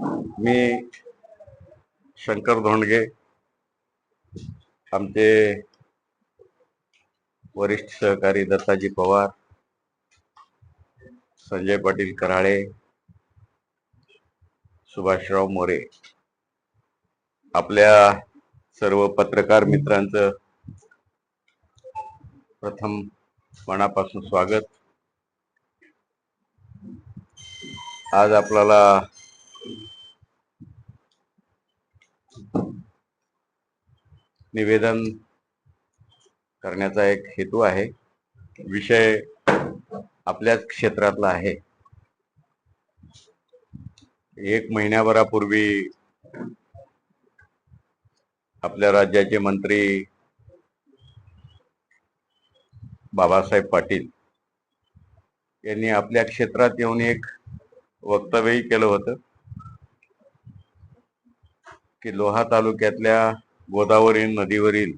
मी शंकर धोंडगे आमचे वरिष्ठ सहकारी दत्ताजी पवार संजय पाटील कराळे सुभाषराव मोरे. आपल्या सर्व पत्रकार मित्रांचं प्रथम मनापासून स्वागत. आज आपल्याला निवेदन करण्याचा एक हेतू आहे. विषय आपल्याच क्षेत्रातला आहे. एक महिन्याभरापूर्वी आपल्या राज्याचे मंत्री बाबासाहेब पाटील यांनी आपल्या क्षेत्रात येऊन एक वक्तव्यही केलं होतं. की लोहा तालुक्यातल्या गोदावरी नदीवरील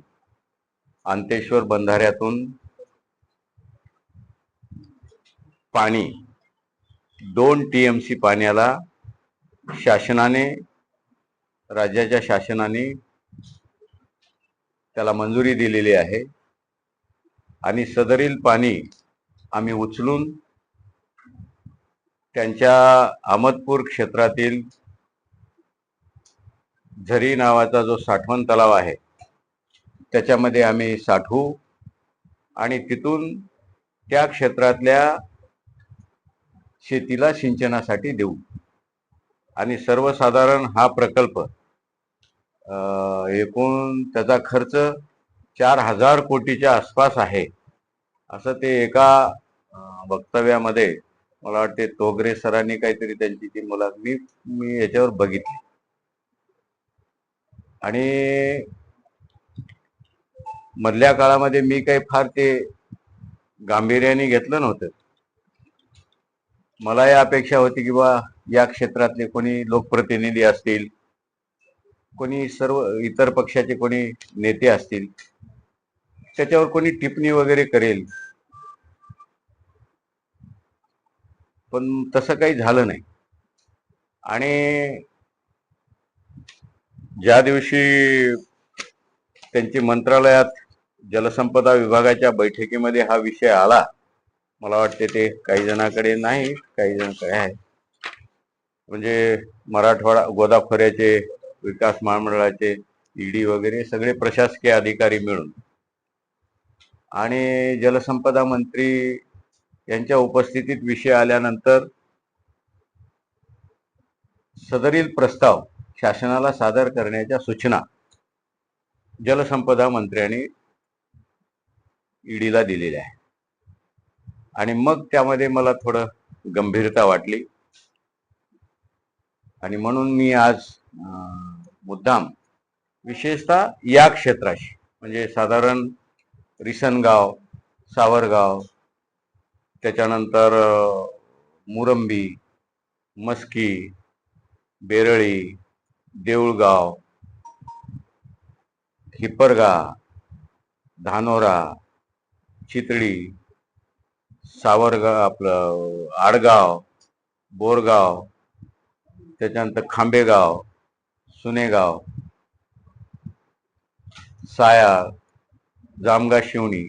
अंतेश्वर बंधाऱ्यातून पाणी दोन टी एम सी पाण्याला शासनाने राज्याच्या शासनाने त्याला मंजुरी दिलेली आहे आणि सदरील पाणी आम्ही उचलून त्यांच्या अहमदपूर क्षेत्रातील झरी नावाचा जो साठवण तलाव आहे त्याच्यामध्ये आम्ही साठवू आणि तिथून त्या क्षेत्रातल्या शेतीला सिंचनासाठी देऊ. आणि सर्वसाधारण हा प्रकल्प एकूण त्याचा खर्च चार हजार कोटीच्या आसपास आहे असं ते एका वक्तव्यामध्ये मला वाटते तोगरे सरांनी काहीतरी त्यांची ती मला मी मी याच्यावर बघितली. आणि मधल्या काळामध्ये मी काही फार ते गांभीर्याने घेतलं नव्हतं. मला या अपेक्षा होती की बा या क्षेत्रातले कोणी लोकप्रतिनिधी असतील कोणी सर्व इतर पक्षाचे कोणी नेते असतील त्याच्यावर कोणी टिप्पणी वगैरे करेल. पण तसं काही झालं नाही. आणि ज्या दिवशी त्यांची मंत्रालयात जलसंपदा विभागाच्या बैठकीमध्ये हा विषय आला मला वाटते ते काही जणांकडे नाही काही जणांकडे आहे. म्हणजे मराठवाडा गोदाखोऱ्याचे विकास महामंडळाचे ईडी वगैरे सगळे प्रशासकीय अधिकारी मिळून आणि जलसंपदा मंत्री यांच्या उपस्थितीत विषय आल्यानंतर सदरील प्रस्ताव शासनाला सादर करण्याच्या सूचना जलसंपदा मंत्र्यांनी ईडीला दिलेल्या आहे आणि मग त्यामध्ये मला थोडं गंभीरता वाटली. आणि म्हणून मी आज मुद्दाम विशेषतः या क्षेत्राशी म्हणजे साधारण रिसनगाव सावरगाव त्याच्यानंतर मुरंबी मस्की बेरळी देऊळगाव हिप्परगा धानोरा चितळी सावरगाव आपलं आडगाव बोरगाव त्याच्यानंतर खांबेगाव सुनेगाव साया जामगा शिवणी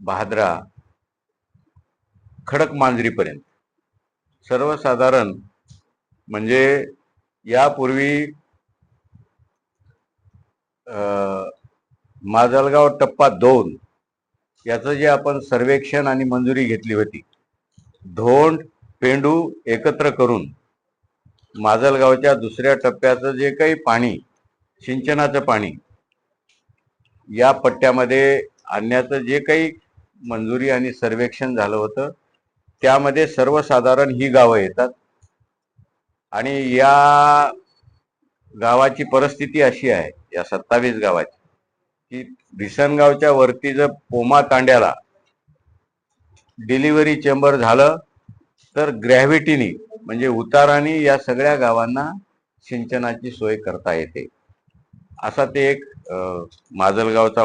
भाद्रा खडक मांजरीपर्यंत. सर्वसाधारण म्हणजे यापूर्वी अं, माजलगाव टप्पा दोन याचं जे आपण सर्वेक्षण आणि मंजुरी घेतली होती धोंड पेंडू एकत्र करून माजलगावच्या दुसऱ्या टप्प्याचं जे काही पाणी सिंचनाचं पाणी या पट्ट्यामध्ये आणण्याचं जे काही मंजुरी आणि सर्वेक्षण झालं होतं त्यामध्ये सर्वसाधारण ही गावं येतात. आणि या गावाची परिस्थिती अशी आहे या सत्तावीस गावाची की भिसनगावच्या वरती जर पोमा तांड्याला डिलिव्हरी चेंबर झालं तर ग्रॅव्हिटीनी म्हणजे उताराने या सगळ्या गावांना सिंचनाची सोय करता येते. असा ते एक माजलगावचा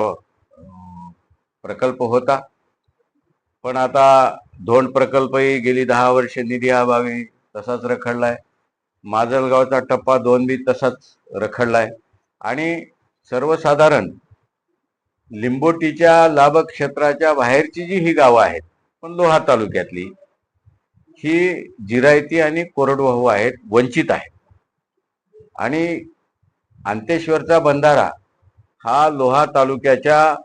प्रकल्प होता. पण आता धोंड प्रकल्पही गेली दहा वर्ष निधी अभावी तसाच रखडलाय. माजलगावचा टप्पा दोन बी तसाच रखडलाय. आणि सर्वसाधारण लिंबोटीच्या लाभ क्षेत्राच्या बाहेरची जी ही गावं आहेत पण लोहा तालुक्यातली ही जिरायती आणि कोरडवाहू आहेत वंचित आहेत. आणि अंतेश्वरचा बंधारा हा लोहा तालुक्याच्या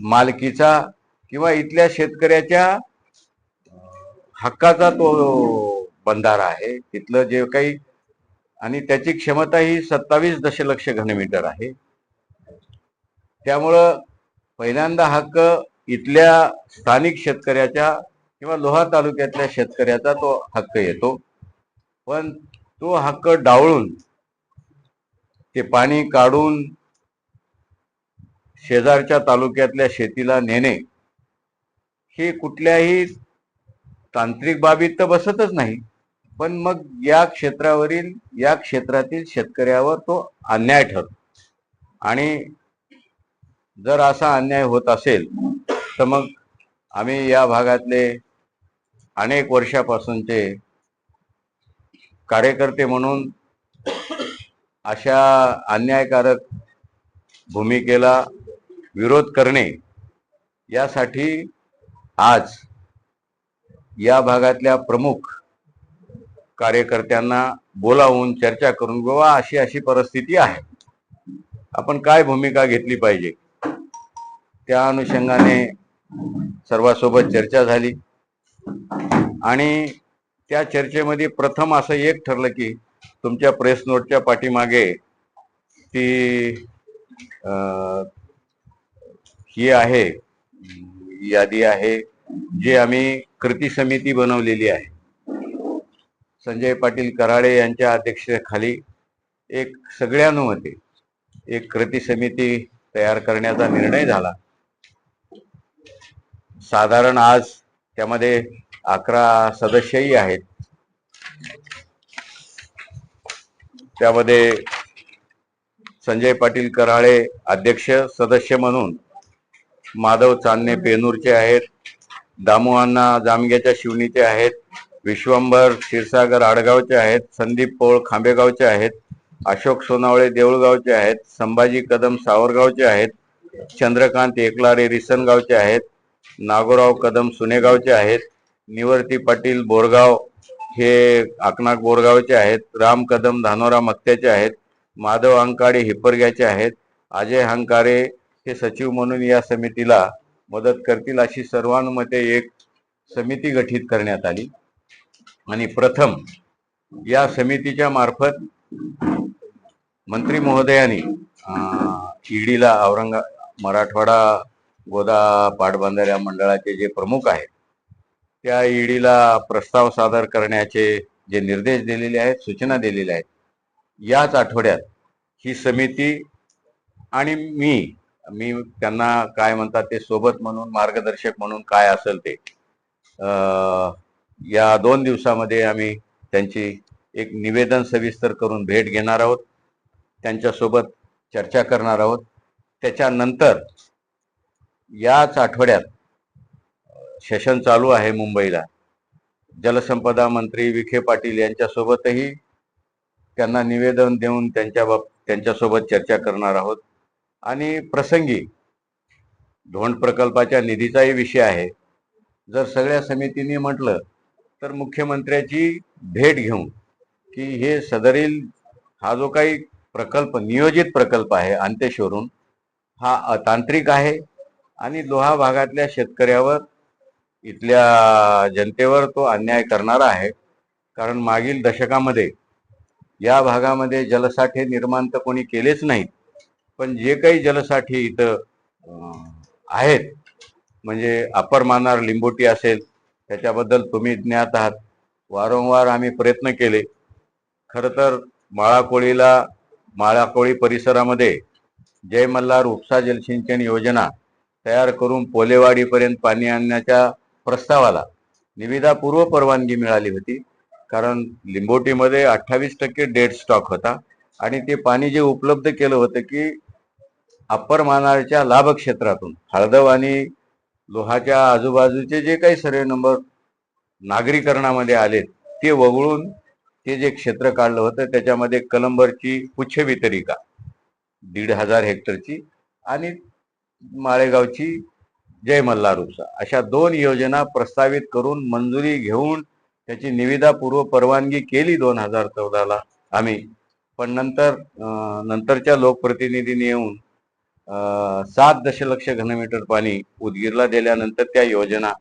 मालकीचा किंवा इथल्या शेतकऱ्याच्या हक्काचा तो बंधारा आहे. तिथलं जे काही आणि त्याची क्षमता ही सत्तावीस दशलक्ष घनमीटर आहे. त्यामुळं पहिल्यांदा हक्क इथल्या स्थानिक शेतकऱ्याच्या किंवा लोहा तालुक्यातल्या शेतकऱ्याचा तो हक्क येतो. पण तो हक्क डावळून ते पाणी काढून शेजारच्या तालुक्यातल्या शेतीला नेणे हे कुठल्याही तांत्रिक बाबीत तर बसतच नाही. पण मग या क्षेत्रावरील या क्षेत्रातील शेतकऱ्यावर तो अन्याय ठरतो. आणि जर असा अन्याय होत असेल तर मग आम्ही या भागातले अनेक वर्षापासूनचे कार्यकर्ते म्हणून अशा अन्यायकारक भूमिकेला विरोध करणे यासाठी आज या भागातल्या प्रमुख कार्यकर्त्यांना बोलावून चर्चा करून बाबा अशी अशी परिस्थिती आहे. आपण काय भूमिका घेतली पाहिजे? त्या अनुषंगाने सर्वांसोबत चर्चा झाली. आणि त्या चर्चेमध्ये प्रथम असं एक ठरलं की तुमच्या प्रेस नोटच्या पाठीमागे ती ही आहे यादी आहे जे आम्ही कृती समिती बनवलेली आहे. संजय पाटील कराळे यांच्या अध्यक्षतेखाली एक सगळ्यानुमते एक कृती समिती तयार करण्याचा निर्णय झाला. साधारण आज त्यामध्ये अकरा सदस्यही आहेत. त्यामध्ये संजय पाटील कराळे अध्यक्ष सदस्य म्हणून माधव चांदणे पेनूरचे आहेत. दामू अण्णा जामग्याच्या शिवणीचे आहेत. विश्वंभर क्षीरसागर आडगावचे आहेत. संदीप पोळ खांबेगावचे आहेत. अशोक सोनावळे देऊळगावचे आहेत. संभाजी कदम सावरगावचे आहेत. चंद्रकांत एकलारे रिसनगावचे आहेत. नागोराव कदम सुनेगावचे आहेत. निवर्ती पाटील बोरगाव हे आकनाक बोरगावचे आहेत. राम कदम धानोरा मक्त्याचे आहेत. माधव अंकाडे हिप्परग्याचे आहेत. अजय हंकारे हे सचिव म्हणून या समितीला मदत करतील अशी सर्वानुमते एक समिती गठीत करण्यात आली. आणि प्रथम या समितीच्या मार्फत मंत्री महोदयांनी ईडीला औरंगा मराठवाडा गोदा पाटबंधाऱ्या मंडळाचे जे प्रमुख आहेत त्या ईडीला प्रस्ताव सादर करण्याचे जे निर्देश दिलेले आहेत सूचना दिलेल्या आहेत याच आठवड्यात ही समिती आणि मी मी त्यांना काय म्हणतात ते सोबत म्हणून मार्गदर्शक म्हणून काय असेल ते या दोन दिवसामध्ये आम्ही त्यांची एक निवेदन सविस्तर करून भेट घेणार आहोत. त्यांच्यासोबत चर्चा करणार आहोत. त्याच्यानंतर याच आठवड्यात सेशन चालू आहे मुंबईला. जलसंपदा मंत्री विखे पाटील यांच्यासोबतही त्यांना निवेदन देऊन त्यांच्या बाब त्यांच्यासोबत चर्चा करणार आहोत. आणि प्रसंगी धोंड प्रकल्पाच्या निधीचाही विषय आहे. जर सगळ्या समितीने म्हटलं तर मुख्यमंत्र्याची भेट घेऊन की हे सदरील हा जो काही प्रकल्प नियोजित प्रकल्प आहे अंत्येश्वरून हा अतांत्रिक आहे आणि लोहा भागातल्या शेतकऱ्यावर इथल्या जनतेवर तो अन्याय करणारा आहे. कारण मागील दशकामध्ये या भागामध्ये जलसाठे निर्माण तर कोणी केलेच नाहीत. पण जे काही जलसाठी इथं आहेत म्हणजे अपर मानार लिंबोटी असेल त्याच्याबद्दल तुम्ही ज्ञात आहात. वारंवार आम्ही प्रयत्न केले. खरं तर माळाकोळीला माळाकोळी परिसरामध्ये जय मल्हार उपसा जलसिंचन योजना तयार करून पोलेवाडीपर्यंत पाणी आणण्याच्या प्रस्तावाला निविदापूर्व परवानगी मिळाली होती. कारण लिंबोटीमध्ये अठ्ठावीस टक्के डेड स्टॉक होता आणि ते पाणी जे उपलब्ध केलं होतं की अप्पर मानारच्या लाभ क्षेत्रातून हळदव आणि लोहाच्या आजूबाजूचे जे काही सर्वे नंबर नागरीकरणामध्ये आलेत ते वगळून ते जे क्षेत्र काढलं होतं त्याच्यामध्ये कलंबरची पुच्छ वितरिका दीड हजार हेक्टरची आणि माळेगावची जय मल्हारूचा अशा दोन योजना प्रस्तावित करून मंजुरी घेऊन त्याची निविदापूर्व परवानगी केली दोन हजार चौदाला आम्ही. पण नंतर नंतरच्या लोकप्रतिनिधींनी येऊन सात दशलक्ष घनमीटर पाणी उदगीरला दिल्यानंतर त्या योजना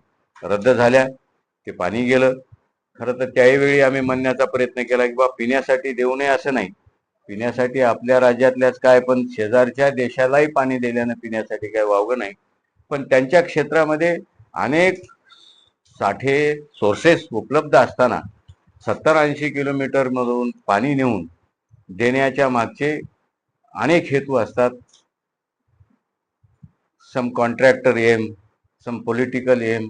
रद्द झाल्या. ते पाणी गेलं. खरं तर त्याही आम्ही म्हणण्याचा प्रयत्न केला की बा पिण्यासाठी देऊ नये असं नाही. पिण्यासाठी आपल्या राज्यातल्याच काय पण शेजारच्या देशालाही पाणी दिल्यानं पिण्यासाठी काय वावगं नाही. पण त्यांच्या क्षेत्रामध्ये अनेक साठे सोर्सेस उपलब्ध असताना सत्तर ऐंशी किलोमीटरमधून पाणी नेऊन देण्याच्या मागचे अनेक हेतू असतात. Some contractor aim some political aim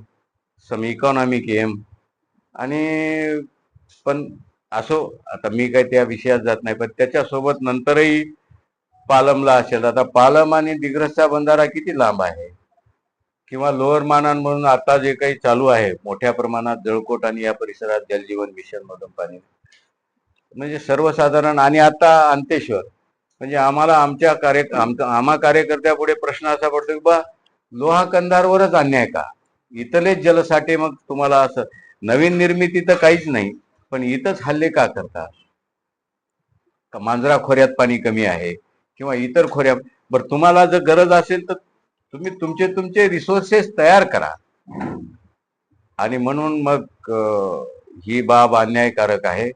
some economic aim आणि पण असो आता मी काही त्या विषयात जात नाही पण त्याच्यासोबत नंतरही पालमला असेल. आता पालम आणि दिग्रसचा बंधारा किती लांब आहे? किंवा लोअर मानान म्हणून आता जे काही चालू आहे मोठ्या प्रमाणात जळकोट आणि या परिसरात जलजीवन मिशन मधून पाणी. म्हणजे सर्वसाधारण आणि आता अंतेश्वर म्हणजे आम्हाला आमच्या कार्य आमच्या आम्हा कार्यकर्त्यापुढे प्रश्न असा पडतो की बा लोहा कंदारवरच अन्याय का? इथलेच जलसाठे मग तुम्हाला असं नवीन निर्मिती तर काहीच नाही पण इथंच हल्ले का करतात? मांजरा खोऱ्यात पाणी कमी आहे? किंवा इतर खोऱ्या बरं तुम्हाला जर गरज असेल तर तुम्ही तुमचे तुमचे रिसोर्सेस तयार करा. आणि म्हणून मग ही बाब अन्यायकारक आहे.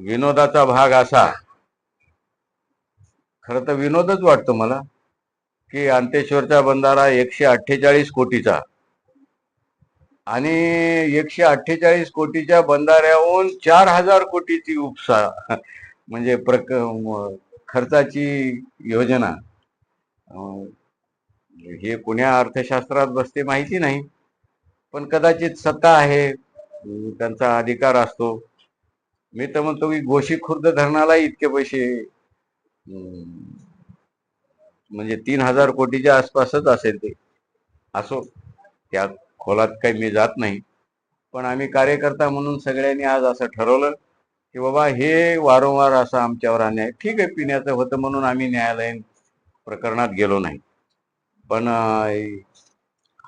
विनोदाचा भाग असा. खरं तर विनोदच वाटतो मला की अंतेश्वरचा बंधारा एकशे अठ्ठेचाळीस कोटीचा. आणि एकशे अठ्ठेचाळीस कोटीच्या बंधाऱ्याहून चार हजार कोटीची उपसा म्हणजे प्रक खर्चाची योजना. हे कुण्या अर्थशास्त्रात बसते माहिती नाही पण कदाचित सत्ता आहे त्यांचा अधिकार असतो. मी तर म्हणतो की गोशी खुर्द धरणाला इतके पैसे म्हणजे तीन हजार कोटीच्या आसपासच असेल ते. असो त्या खोलात काही मी जात नाही. पण आम्ही कार्यकर्ता म्हणून सगळ्यांनी आज असं ठरवलं की बाबा हे वारंवार असं आमच्यावर अन्याय ठीक आहे पिण्याचं होतं म्हणून आम्ही न्यायालयीन प्रकरणात गेलो नाही. पण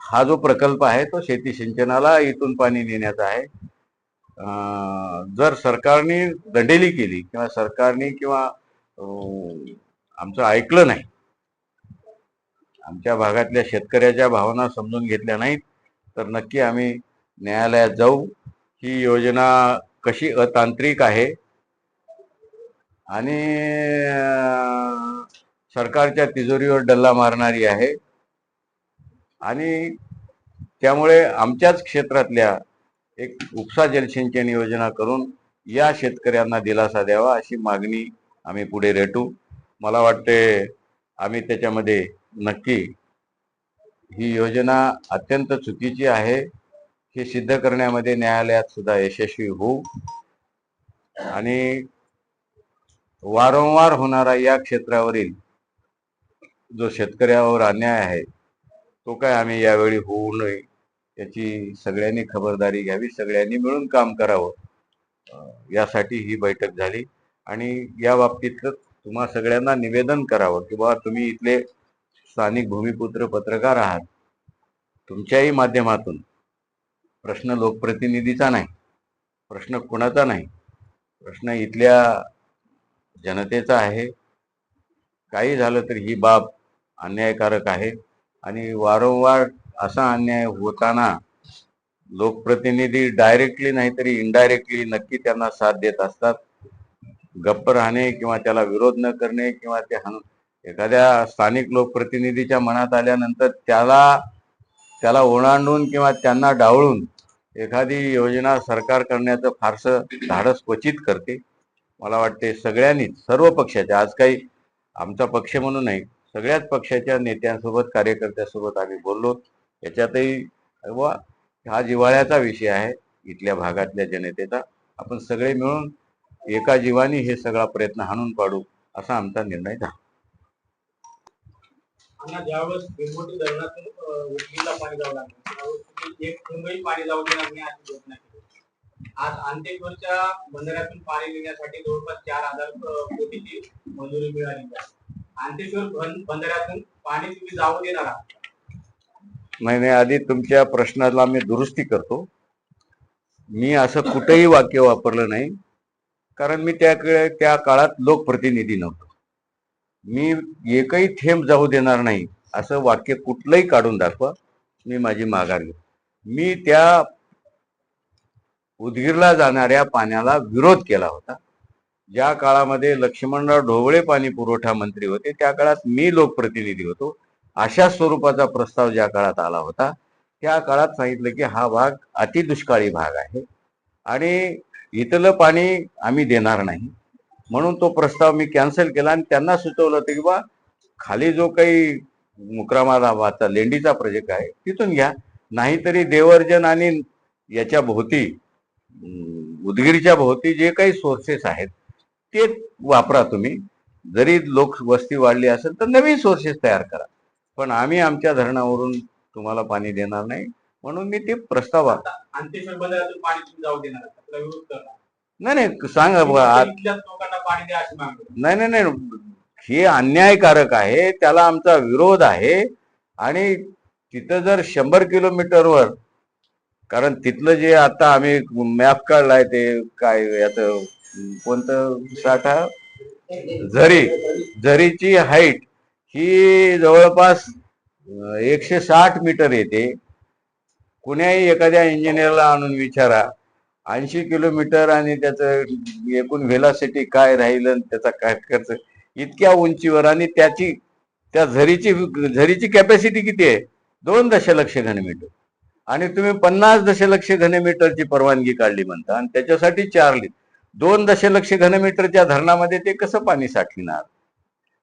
हा जो प्रकल्प आहे तो शेती सिंचनाला इथून पाणी नेण्याचा आहे. जर सरकारने दंडेली केली किंवा सरकारने किंवा आमचं ऐकलं नाही आमच्या भागातल्या शेतकऱ्याच्या भावना समजून घेतल्या नाहीत तर नक्की आम्ही न्यायालयात जाऊ. ही योजना कशी अतांत्रिक आहे आणि सरकारच्या तिजोरीवर डल्ला मारणारी आहे आणि त्यामुळे आमच्याच क्षेत्रातल्या एक उपसा जलसिंचन योजना करून या शेतकऱ्यांना दिलासा द्यावा अशी मागणी आम्ही पुढे रेटू. मला वाटते आम्ही त्याच्यामध्ये नक्की ही योजना अत्यंत चुकीची आहे. हे सिद्ध करण्यामध्ये न्यायालयात सुद्धा यशस्वी होऊ. आणि वारंवार होणारा या क्षेत्रावरील जो शेतकऱ्यावर अन्याय आहे तो काय आम्ही यावेळी होऊ नये याची सगळ्यांनी खबरदारी घ्यावी सगळ्यांनी मिळून काम करावं. यासाठी ही बैठक झाली. आणि या बाबतीत तुम्हा सगळ्यांना निवेदन करावं की बाबा तुम्ही इथले स्थानिक भूमिपुत्र पत्रकार आहात. तुमच्याही माध्यमातून प्रश्न लोकप्रतिनिधीचा नाही प्रश्न कुणाचा नाही प्रश्न इथल्या जनतेचा आहे. काही झालं तर ही बाब अन्यायकारक आहे आणि वारंवार असा अन्याय होताना लोकप्रतिनिधी डायरेक्टली नाहीतरी इनडायरेक्टली नक्की त्यांना साथ देत असतात. गप्प राहणे किंवा त्याला विरोध न करणे किंवा ते हन एखाद्या स्थानिक लोकप्रतिनिधीच्या मनात आल्यानंतर त्याला त्याला ओलांडून किंवा त्यांना डावळून एखादी योजना सरकार करण्याचं फारसं धाडस क्वचित करते. मला वाटते सगळ्यांनीच सर्व पक्षाच्या आज काही आमचा पक्ष म्हणून नाही सगळ्याच पक्षाच्या नेत्यांसोबत कार्यकर्त्यासोबत आम्ही बोललो. याच्यातही बुवा हा जिव्हाळ्याचा विषय आहे. इथल्या भागातल्या जनतेचा. आपण सगळे मिळून एका जीवानी हे सगळा प्रयत्न हाणून पाडू असा आमचा निर्णय झाला. आणि तुम्ही एक पाणी जाऊ देणार नाही आज अंतेश्वरच्या बंधाऱ्यातून पाणी नेण्यासाठी जवळपास चार हजार अं, कोटीची मंजुरी मिळाली. आहे अंतेश्वर बंधाऱ्यातून पाणी तुम्ही जाऊ देणार आहात. नाही नाही आधी तुमच्या प्रश्नाला मी दुरुस्ती करतो. मी असं कुठेही वाक्य वापरलं नाही. कारण मी त्याकडे त्या काळात लोकप्रतिनिधी नव्हतो. मी एकही थेंब जाऊ देणार नाही असं वाक्य कुठलंही काढून दाखवा मी माझी माघार घेतो. मी त्या उदगीरला जाणाऱ्या पाण्याला विरोध केला होता. ज्या काळामध्ये लक्ष्मणराव ढोबळे पाणी पुरवठा मंत्री होते त्या काळात मी लोकप्रतिनिधी होतो. अशा स्वरूपाचा प्रस्ताव ज्या काळात आला होता त्या काळात सांगितलं की हा भाग अतिदुष्काळी भाग आहे आणि इथलं पाणी आम्ही देणार नाही. म्हणून तो प्रस्ताव मी कॅन्सल केला आणि त्यांना सुचवलं होतं की बा खाली जो काही मुक्रामालाबादचा लेंडीचा प्रोजेक्ट आहे तिथून घ्या. नाहीतरी देवर्जन आणि याच्या भोवती उदगीरच्या भोवती जे काही सोर्सेस आहेत ते वापरा तुम्ही. जरी लोकवस्ती वाढली असेल तर नवीन सोर्सेस तयार करा. पण आम्ही आमच्या धरणावरून तुम्हाला पाणी देणार नाही. म्हणून मी ते प्रस्ताव नाही नाही सांगा. नाही नाही नाही हे अन्यायकारक आहे त्याला आमचा विरोध आहे. आणि तिथं जर शंभर किलोमीटरवर कारण तिथलं जे आता आम्ही मॅप काढलाय ते काय याच कोणतं साठा? झरी झरीची हाईट ही जवळपास एकशे साठ मीटर येते कुण्याही एखाद्या इंजिनियरला आणून विचारा. ऐंशी किलोमीटर आणि त्याचं एकूण व्हेलासिटी काय राहील आणि त्याचा काय खर्च इतक्या उंचीवर आणि त्याची त्या झरीची झरीची कॅपॅसिटी किती आहे? दोन दशलक्ष घनमीटर. आणि तुम्ही पन्नास दशलक्ष घनमीटरची परवानगी काढली म्हणता आणि त्याच्यासाठी चार लिट दोन दशलक्ष घनमीटरच्या धरणामध्ये ते कसं पाणी साठविणार?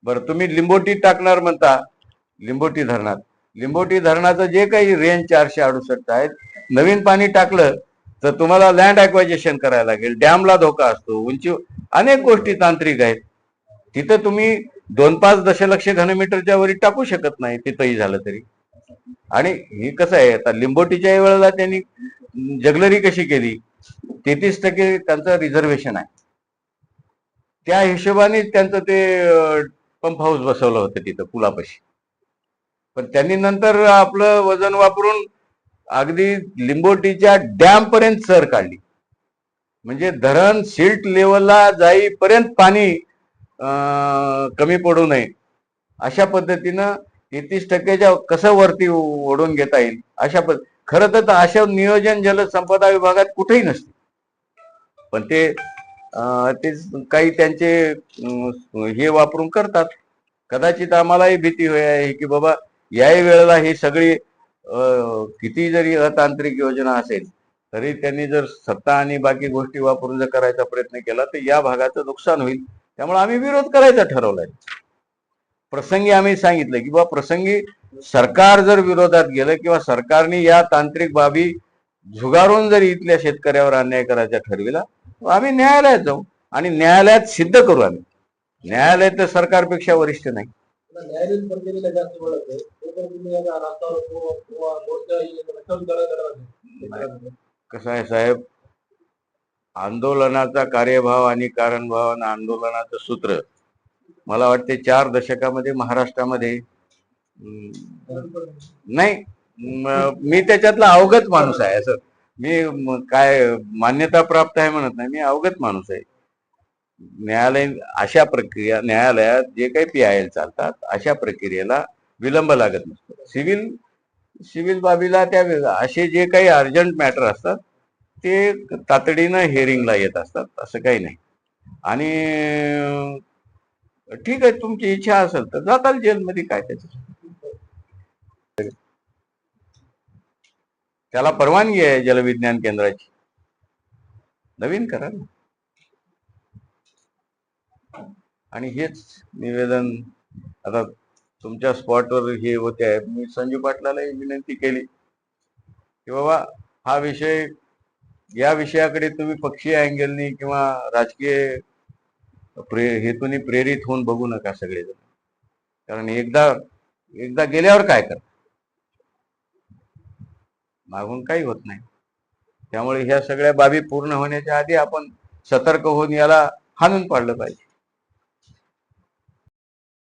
बरं तुम्ही लिंबोटी टाकणार म्हणता लिंबोटी धरणात लिंबोटी धरणाचं जे काही रेंज चारशे अडुसष्ट आहेत नवीन पाणी टाकलं तर तुम्हाला लँड अक्वायजेशन करायला लागेल. डॅमला धोका असतो उंची अनेक गोष्टी तांत्रिक आहेत. तिथं तुम्ही दोन पाच दशलक्ष घनमीटरच्या वरी टाकू शकत नाही तिथंही झालं तरी. आणि हे कसं आहे आता लिंबोटीच्या वेळेला त्यांनी जगलरी कशी केली तेहतीस टक्के त्यांचं रिझर्वेशन आहे. त्या हिशोबाने त्यांचं ते पंप हाऊस बसवलं होतं तिथं पुलापाशी. पण त्यांनी नंतर आपलं वजन वापरून अगदी लिंबोटीच्या डॅम पर्यंत सर काढली. म्हणजे धरण सिल्ट लेवलला जाईपर्यंत पाणी कमी पडू नये. अशा पद्धतीनं तेहतीस टक्क्याच्या कसं वरती ओढून घेता येईल? अशा पद्धती खरं तर अशा नियोजन जलसंपदा विभागात कुठेही नसते. पण ते ते काही त्यांचे हे वापरून करतात. कदाचित आम्हालाही भीती होय आहे की बाबा याही वेळेला ही सगळी किती जरी अतांत्रिक योजना असेल तरी त्यांनी जर सत्ता आणि बाकी गोष्टी वापरून जर करायचा प्रयत्न केला तर या भागाचं नुकसान होईल. त्यामुळे आम्ही विरोध करायचा ठरवलाय. प्रसंगी आम्ही सांगितलं की बा प्रसंगी सरकार जर विरोधात गेलं किंवा सरकारने या तांत्रिक बाबी झुगारून जर इथल्या शेतकऱ्यावर अन्याय करायचा ठरविला आम्ही न्यायालयात जाऊ आणि न्यायालयात सिद्ध करू आम्ही. न्यायालय तर सरकारपेक्षा वरिष्ठ नाही. कसं आहे साहेब? आंदोलनाचा कार्यभाव आणि कारणभाव आणि आंदोलनाचं सूत्र मला वाटते चार दशकामध्ये महाराष्ट्रामध्ये नाही. मी त्याच्यातला अवगत माणूस आहे असं. मी काय मान्यता प्राप्त आहे म्हणत नाही मी अवगत माणूस आहे. न्यायालय अशा प्रक्रिया न्यायालयात जे काही पी आय एल चालतात अशा प्रक्रियेला विलंब लागत नसतो. सिव्हिल सिव्हिल बाबीला त्या असे जे काही अर्जंट मॅटर असतात ते तातडीनं हेअरिंगला येत असतात असं काही नाही. आणि ठीक आहे तुमची इच्छा असेल तर जाताल जेलमध्ये काय त्याचं? त्याला परवानगी आहे जलविज्ञान केंद्राची. नवीन करा ना. आणि हेच निवेदन आता तुमच्या स्पॉटवर हे होते आहे. मी संजू पाटलालाही विनंती केली की बाबा हा विषय या विषयाकडे तुम्ही पक्षीय अँगलनी किंवा राजकीय प्रे हेतूने प्रेरित होऊन बघू नका सगळेजण. कारण एकदा एकदा गेल्यावर काय कर मागून काही होत नाही. त्यामुळे ह्या सगळ्या बाबी पूर्ण होण्याच्या आधी आपण सतर्क होऊन याला हाणून पाडलं पाहिजे.